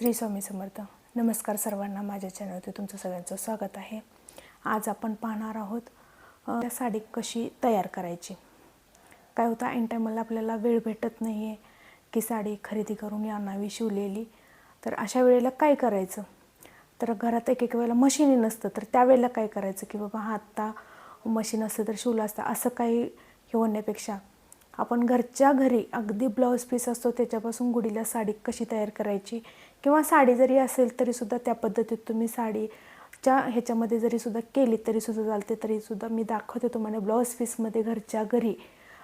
श्री स्वामी समर्थ. नमस्कार सर्वांना. माझ्या चॅनलवरती तुमचं सगळ्यांचं स्वागत आहे. आज आपण पाहणार आहोत त्या साडी कशी तयार करायची. काय होतं ऐन टायमाला आपल्याला वेळ भेटत नाही आहे की साडी खरेदी करून आणावी शिवलेली. तर अशा वेळेला काय करायचं? तर घरात एक एक वेळेला मशीनी नसतं तर त्यावेळेला काय करायचं की बाबा हा आत्ता मशीन असतं तर शिवलं असतं. असं काही हे होण्यापेक्षा आपण घरच्या घरी अगदी ब्लाऊज पीस असतो त्याच्यापासून गुढीला साडी कशी तयार करायची? किंवा साडी जरी असेल तरीसुद्धा त्या पद्धतीत तुम्ही साडीच्या ह्याच्यामध्ये जरी सुद्धा केली तरीसुद्धा चालते. तरीसुद्धा मी दाखवते तुम्हाला ब्लाऊज पीसमध्ये घरच्या घरी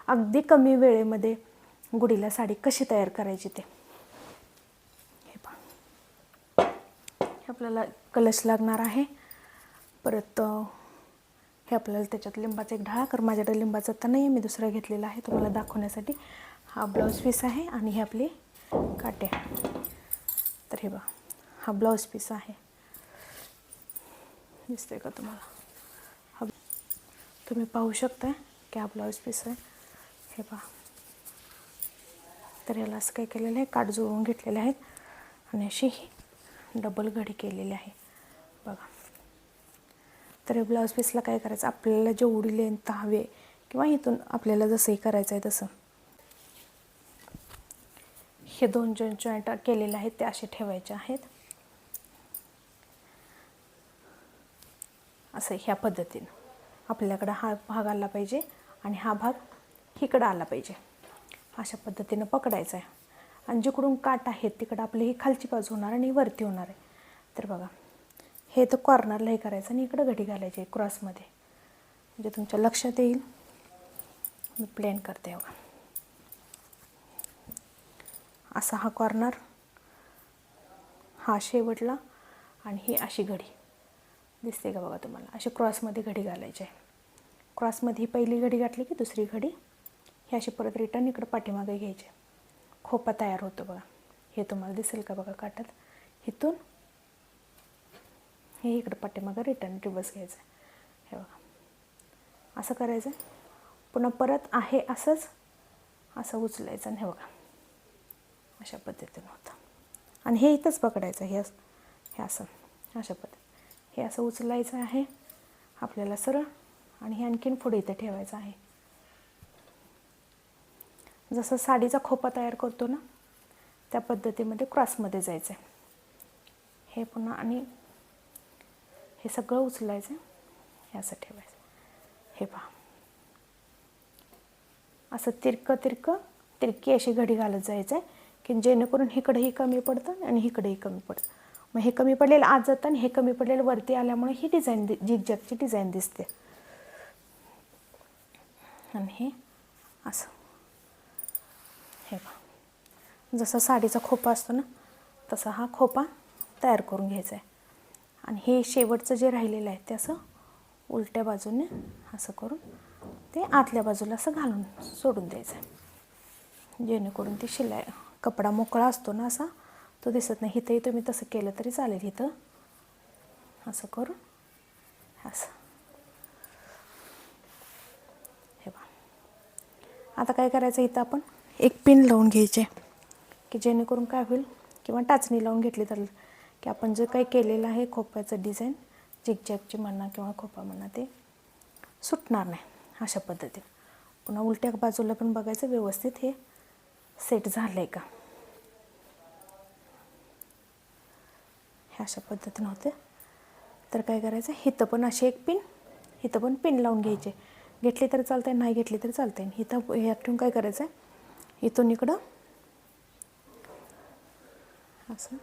अगदी कमी वेळेमध्ये गुढीला साडी कशी तयार करायची ते. हे पहा. हे आपल्याला कलश लागणार आहे. परत हे आपल्याला त्याच्यात लिंबाचा एक ढाळा कर. माझ्याकडे लिंबाचा तर नाही आहे मी दुसरा घेतलेला आहे तुम्हाला दाखवण्यासाठी. हा ब्लाऊज पीस आहे आणि हे आपले काटे. तर हे बघा हा ब्लाऊज पीस आहे. दिसतोय का तुम्हाला? हा तुम्ही पाहू शकता की हा ब्लाऊज पीस आहे. हे पहा. तर याला असं काय केलेलं आहे काट जुळवून घेतलेले आहेत. आणि अशी ही डबल घडी केलेली आहे. बघा. तर ब्लाऊज पीसला काय करायचं? आपल्याला जेवढी लेंथ हवे किंवा इथून आपल्याला जसंही करायचं आहे तसं. हे दोन जण जॉईंट केलेले आहेत ते असे ठेवायचे आहेत. असं ह्या पद्धतीनं. आपल्याकडं हा भाग आला पाहिजे आणि हा भाग इकडं आला पाहिजे. अशा पद्धतीनं पकडायचं आहे. आणि जिकडून काट आहेत तिकडं आपली ही खालची बाजू होणार आणि वरती होणार आहे. तर बघा हे तर कॉर्नरला हे करायचं आणि इकडं घडी घालायची आहे क्रॉसमध्ये म्हणजे तुमच्या लक्षात येईल. मी प्लेन करते बघा. असा हा कॉर्नर हा शेवटला आणि ही अशी घडी. दिसते का बघा तुम्हाला? अशी क्रॉसमध्ये घडी घालायची आहे. क्रॉसमध्ये ही पहिली घडी घातली की दुसरी घडी? ही अशी परत रिटर्न इकडं पाठीमागे घ्यायची. खोपा तयार होतो बघा. हे तुम्हाला दिसेल का बघा काटात इथून हे इकडं पाठीमागं रिटर्न रिवर्स घ्यायचं आहे हे बघा. असं करायचं आहे पुन्हा परत आहे असंच असं उचलायचं आणि हे बघा. अशा पद्धतीनं होतं. आणि हे इथंच पकडायचं हे असं हे असं अशा पद्धती हे असं उचलायचं आहे आपल्याला सरळ आणि हे आणखीन पुढे इथं ठेवायचं आहे. जसं साडीचा खोपा तयार करतो ना त्या पद्धतीमध्ये क्रॉसमध्ये जायचं आहे हे पुन्हा आणि हे सगळं उचलायचं हे असं ठेवायचं. हे पहा. असं तिरकं तिरकं तिरकी अशी घडी घालत जायचं आहे की जेणेकरून इकडंही कमी पडतं आणि इकडेही कमी पडतं. मग हे कमी पडलेलं आज जातं आणि हे कमी पडलेलं वरती आल्यामुळे ही डिझाईन दि झिगझॅगची डिझाईन दिसते. आणि हे असं. हे पहा. जसा साडीचा खोपा असतो ना तसा हा खोपा तयार करून घ्यायचा आहे. आणि हे शेवटचं जे राहिलेलं आहे ते असं उलट्या बाजूने असं करून ते आतल्या बाजूला असं घालून सोडून द्यायचं आहे. जेणेकरून ती शिलाई कपडा मोकळा असतो ना असा तो दिसत नाही. इथंही तुम्ही तसं केलं तरी चालेल इथं असं करून असं. हे बा आता काय करायचं इथं आपण? एक पिन लावून घ्यायचे की जेणेकरून काय होईल? किंवा टाचणी लावून घेतली तर की आपण जे काही केलेलं आहे खोप्याचं डिझाईन जिगजॅगची म्हणा किंवा खोपा म्हणा ते सुटणार नाही अशा पद्धतीने. पुन्हा उलट्या बाजूला पण बघायचं व्यवस्थित हे सेट झालं आहे का? हे अशा पद्धतीनं होते. तर काय करायचं इथं पण अशी एक पिन इथं पण पिन लावून घ्यायचे. घेतली तरी चालते नाही घेतली तरी चालते हिथं ह्यात ठेवून काय करायचं आहे इथून इकडं असं.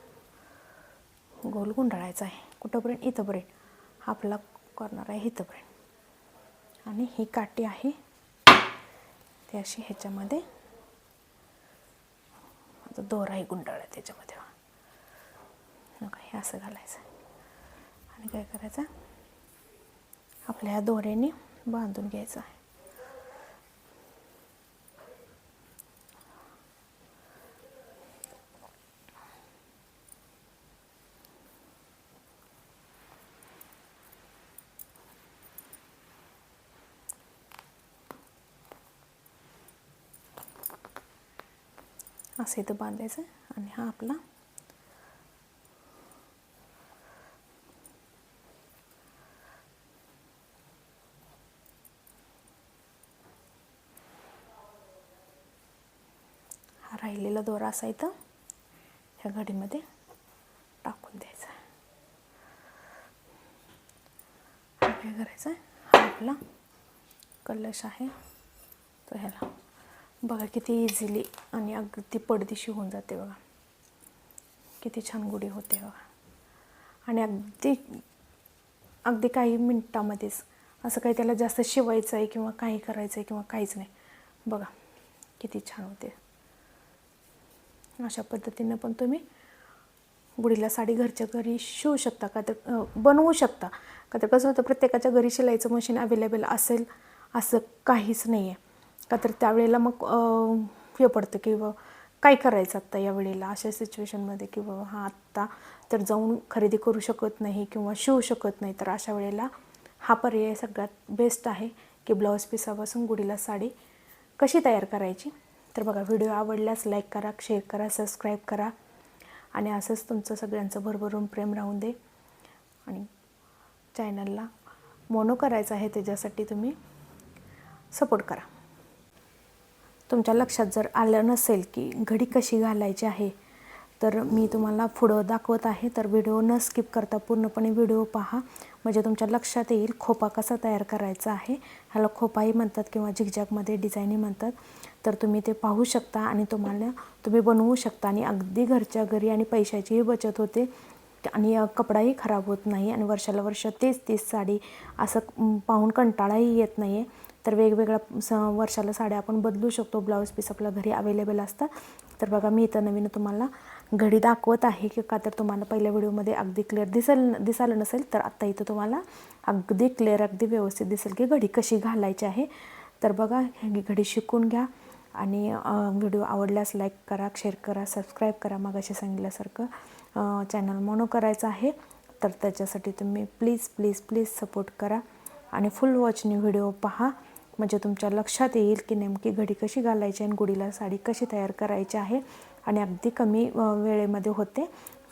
गोल गुंडाळायचा आहे. कुठंपर्यंत? इथंपर्यंत. आपला कॉर्नर आहे इथंपर्यंत. आणि ही काठी आहे ती अशी ह्याच्यामध्ये. आता दोराही गुंडाळा त्याच्यामध्ये. नका हे असं घालायचं. आणि काय करायचं? आपल्या ह्या दोऱ्याने बांधून घ्यायचं आहे. असं इथं बांधायचं आणि हा आपला हा राहिलेला दोरा असा इथं ह्या घडीमध्ये टाकून द्यायचा काय करायचं आहे? हा आपला कलश आहे. तो ह्याला बघा किती इझिली आणि अगदी पडदिशी होऊन जाते बघा. किती छान गुढी होते बघा. आणि अगदी अगदी काही मिनटामध्येच असं काही त्याला जास्त शिवायचं आहे किंवा काही करायचं आहे किंवा काहीच नाही. बघा किती छान होते. अशा पद्धतीनं पण तुम्ही गुढीला साडी घरच्या घरी शिवू शकता का तर बनवू शकता. का तर कसं होतं प्रत्येकाच्या घरी शिलाईचं मशीन अवेलेबल असेल असं काहीच नाही आहे का तर त्यावेळेला मग हे पडतं की काय करायचं आत्ता या वेळेला? अशा सिच्युएशनमध्ये की बाबा हा आत्ता तर जाऊन खरेदी करू शकत नाही किंवा शिवू शकत नाही. तर अशा वेळेला हा पर्याय सगळ्यात बेस्ट आहे की ब्लाऊज पिसापासून गुढीला साडी कशी तयार करायची? तर बघा व्हिडिओ आवडल्यास लाईक करा शेअर करा सबस्क्राईब करा. आणि असंच तुमचं सगळ्यांचं भरभरून प्रेम राहून दे. आणि चॅनलला मोनो करायचं आहे त्याच्यासाठी तुम्ही सपोर्ट करा. तुमच्या लक्षात जर आलं नसेल की घडी कशी घालायची आहे तर मी तुम्हाला पुढं दाखवत आहे. तर व्हिडिओ न स्किप करता पूर्णपणे व्हिडिओ पहा. म्हणजे तुमच्या लक्षात येईल खोपा कसा तयार करायचा आहे. ह्याला खोपाही म्हणतात किंवा झिकझॅकमध्ये डिझाईनही म्हणतात. तर तुम्ही ते पाहू शकता आणि तुम्हाला तुम्ही बनवू शकता. आणि अगदी घरच्या घरी आणि पैशाचीही बचत होते. आणि कपडाही खराब होत नाही. आणि वर्षाला वर्ष तेच तेच साडी असं पाहून कंटाळाही येत नाही आहे तर वेगवेगळ्या स वर्षाला साड्या आपण बदलू शकतो. ब्लाऊज पीस आपल्या घरी अवेलेबल असतात तर बघा मी इथं नवीन तुम्हाला घडी दाखवत आहे की का तर तुम्हाला पहिल्या व्हिडिओमध्ये अगदी क्लिअर दिसेल दिसायला नसेल तर आत्ता इथं तुम्हाला अगदी क्लिअर अगदी व्यवस्थित दिसेल की घडी कशी घालायची आहे. तर बघा घडी शिकून घ्या आणि व्हिडिओ आवडल्यास लाईक करा शेअर करा सबस्क्राईब करा. मग असे सांगितल्यासारखं चॅनल मोनो करायचं आहे. तर त्याच्यासाठी तुम्ही प्लीज प्लीज प्लीज सपोर्ट करा आणि फुल वॉचनी व्हिडिओ पहा. म्हणजे तुमच्या लक्षात येईल की नेमकी घडी कशी घालायची आणि गुढीला साडी कशी तयार करायची आहे. आणि अगदी कमी वेळेमध्ये होते.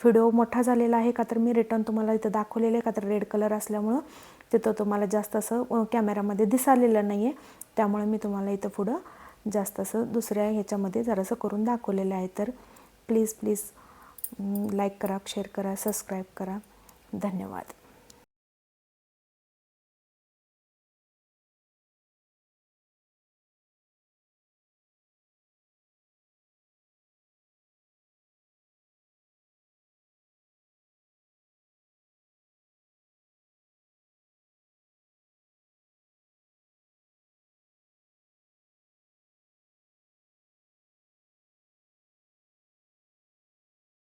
व्हिडिओ मोठा झालेला आहे का तर मी रिटर्न तुम्हाला इथं दाखवलेलं आहे का तर रेड कलर असल्यामुळं तिथं तुम्हाला जास्त असं कॅमेऱ्यामध्ये कॅमेरामध्ये दिसालेलं नाही आहे त्यामुळे मी तुम्हाला इथं पुढं जास्त असं दुसऱ्या ह्याच्यामध्ये जरासं करून दाखवलेलं आहे. तर प्लीज प्लीज लाईक करा शेअर करा सबस्क्राईब करा. धन्यवाद.